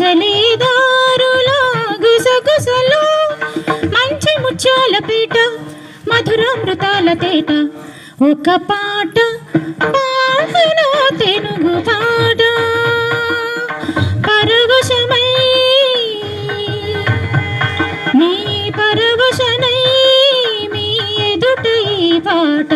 మసలేదారుల గుసగుసలు. మంచి ముత్యాల పీట మధురామృతాల తేట. ఒక పాట పాడను తెలుగు పాట. పరవశమై నీ పరవశనై మీ ఎదుట ఈ పాట.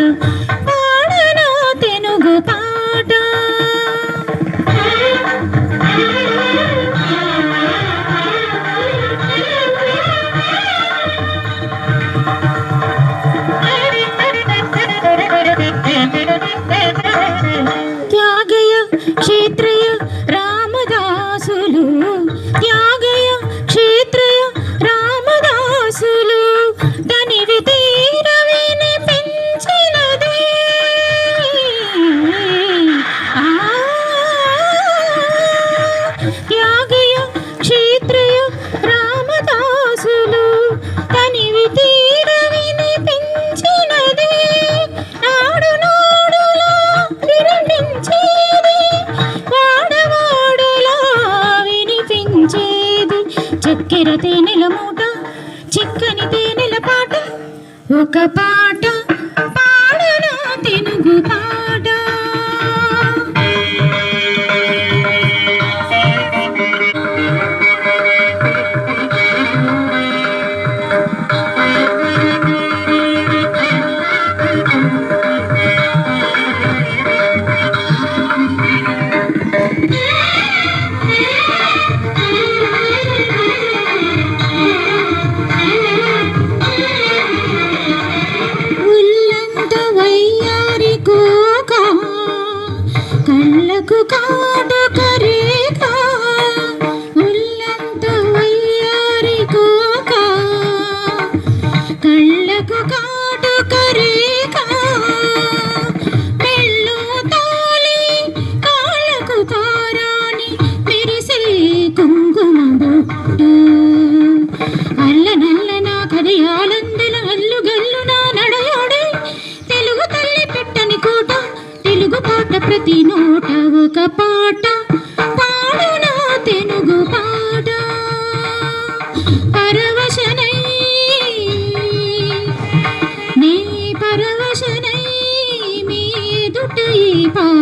చక్కెర తేనెల మూట చిక్కని తేనెల పాట ఒక పా కళ్ళకు కాటుక రేఖ ఉల్లంత వయ్యారి కోక. కళ్ళకు కాటుక రేఖ మెళ్ళు తాలి కాళ్ళకు కారాని మెరిసే కుంకుమ బొట్టు. అల్ల నా కదయా ప్రతి నోట ఒక పాట. పాడున తెలుగు పాట. పరవశనై నీ పరవశనై మీ దుట పా